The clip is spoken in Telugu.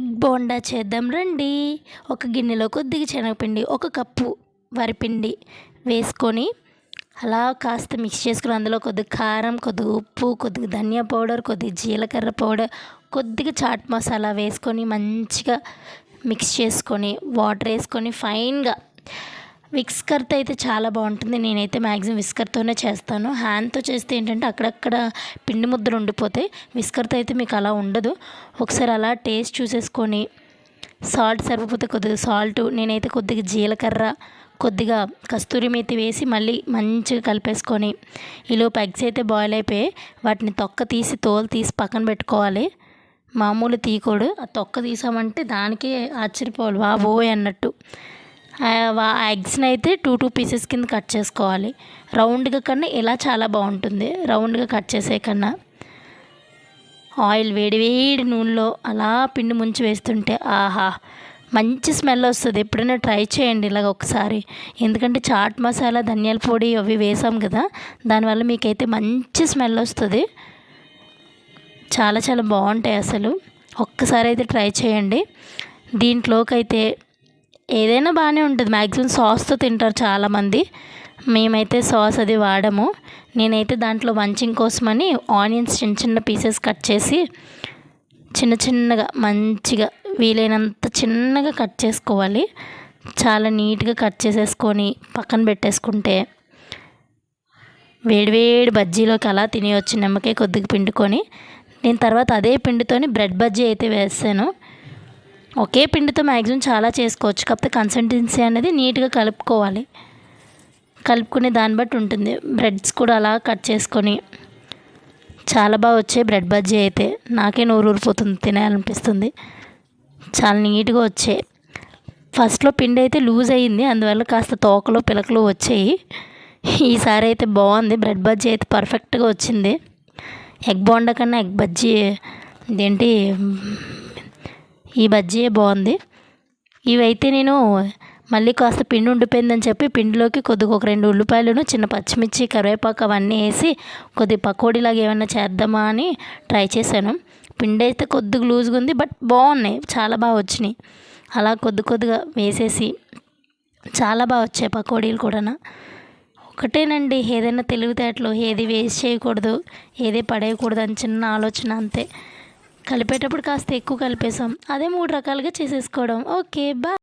ఎగ్ బోండా చేద్దాం రండి. ఒక గిన్నెలో కొద్దిగా శనగపిండి ఒక కప్పు వరిపిండి వేసుకొని అలా కాస్త మిక్స్ చేసుకుని అందులో కొద్దిగా కారం కొద్దిగా ఉప్పు కొద్దిగా ధనియా పౌడర్ కొద్దిగా జీలకర్ర పౌడర్ కొద్దిగా చాట్ మసాలా వేసుకొని మంచిగా మిక్స్ చేసుకొని వాటర్ వేసుకొని ఫైన్గా విక్స్కర్తో అయితే చాలా బాగుంటుంది. నేనైతే మ్యాక్సిమం విస్కర్తోనే చేస్తాను. హ్యాండ్తో చేస్తే ఏంటంటే అక్కడక్కడ పిండి ముద్దలు ఉండిపోతాయి. విస్కర్తో అయితే మీకు అలా ఉండదు. ఒకసారి అలా టేస్ట్ చూసేసుకొని సాల్ట్ సరిపోతే కొద్దిగా సాల్ట్ నేనైతే కొద్దిగా జీలకర్ర కొద్దిగా కస్తూరి మేతి వేసి మళ్ళీ మంచిగా కలిపేసుకొని ఈలోపు ఎగ్స్ అయితే బాయిల్ అయిపోయి వాటిని తొక్క తీసి తోలు తీసి పక్కన పెట్టుకోవాలి. మామూలు తీయకూడదు. ఆ తొక్క తీసామంటే దానికే ఆశ్చర్యపోవాలి. బాబోయ్ అన్నట్టు. ఆ ఎగ్స్ని అయితే టూ టూ పీసెస్ కింద కట్ చేసుకోవాలి. రౌండ్గా కన్నా ఇలా చాలా బాగుంటుంది. రౌండ్గా కట్ చేసే కన్నా. ఆయిల్ వేడివేడి నూనెలో అలా పిండి ముంచి వేస్తుంటే ఆహా! మంచి స్మెల్ వస్తుంది. ఎప్పుడైనా ట్రై చేయండి ఇలాగ ఒకసారి. ఎందుకంటే చాట్ మసాలా ధనియాల పొడి అవి వేసాం కదా దానివల్ల మీకైతే మంచి స్మెల్ వస్తుంది. చాలా చాలా బాగుంటాయి అసలు. ఒక్కసారి అయితే ట్రై చేయండి. దీంట్లోకి అయితే ఏదైనా బాగానే ఉంటుంది. మ్యాక్సిమం సాస్తో తింటారు చాలామంది. మేమైతే సాస్ అది వాడము. నేనైతే దాంట్లో వంచింగ్ కోసమని ఆనియన్స్ చిన్న చిన్న పీసెస్ కట్ చేసి చిన్న చిన్నగా మంచిగా వీలైనంత చిన్నగా కట్ చేసుకోవాలి. చాలా నీట్గా కట్ చేసేసుకొని పక్కన పెట్టేసుకుంటే వేడివేడి బజ్జీలోకి అలా తినేయచ్చు. నిమ్మకాయ కొద్దిగా పిండుకొని. నేను తర్వాత అదే పిండితోని బ్రెడ్ బజ్జీ అయితే వేస్తాను ఒకే పిండితో మ్యాక్సిమం చాలా చేసుకోవచ్చు. కాకపోతే కన్సిస్టెన్సీ అనేది నీట్గా కలుపుకోవాలి. కలుపుకునే దాన్ని బట్టి ఉంటుంది. బ్రెడ్స్ కూడా అలా కట్ చేసుకొని చాలా బాగా వచ్చాయి బ్రెడ్ బజ్జీ అయితే. నాకే నోరు ఊరిపోతుంది తినాలనిపిస్తుంది. చాలా నీట్గా వచ్చాయి. ఫస్ట్లో పిండి అయితే లూజ్ అయ్యింది అందువల్ల కాస్త తోకలు పిలకలు వచ్చాయి. ఈసారి అయితే బాగుంది. బ్రెడ్ బజ్జీ అయితే పర్ఫెక్ట్గా వచ్చింది. ఎగ్ బోండా కన్నా ఎగ్ బజ్జీ ఇదేంటి? ఈ బజ్జీ బాగుంది. ఇవైతే నేను మళ్ళీ కాస్త పిండి ఉండిపోయిందని చెప్పి పిండిలోకి కొద్దిగా ఒక రెండు ఉల్లిపాయలను చిన్న పచ్చిమిర్చి కరివేపాకు అవన్నీ వేసి కొద్దిగా పకోడీలాగా ఏమైనా చేద్దామా అని ట్రై చేశాను. పిండి అయితే కొద్దిగా లూజ్గా ఉంది బట్ బాగున్నాయి. చాలా బాగా వచ్చినాయి. అలా కొద్ది కొద్దిగా వేసేసి చాలా బాగా వచ్చాయి పకోడీలు కూడా ఒకటేనండి ఏదైనా తెలివితేటలు ఏది వేస్ట్ చేయకూడదు ఏది పడేయకూడదు అని చిన్న ఆలోచన అంతే. కలిపేటప్పుడు కాస్త ఎక్కువ కలిపేసాం అదే మూడు రకాలుగా చేసేసుకోవడం. Okay bye.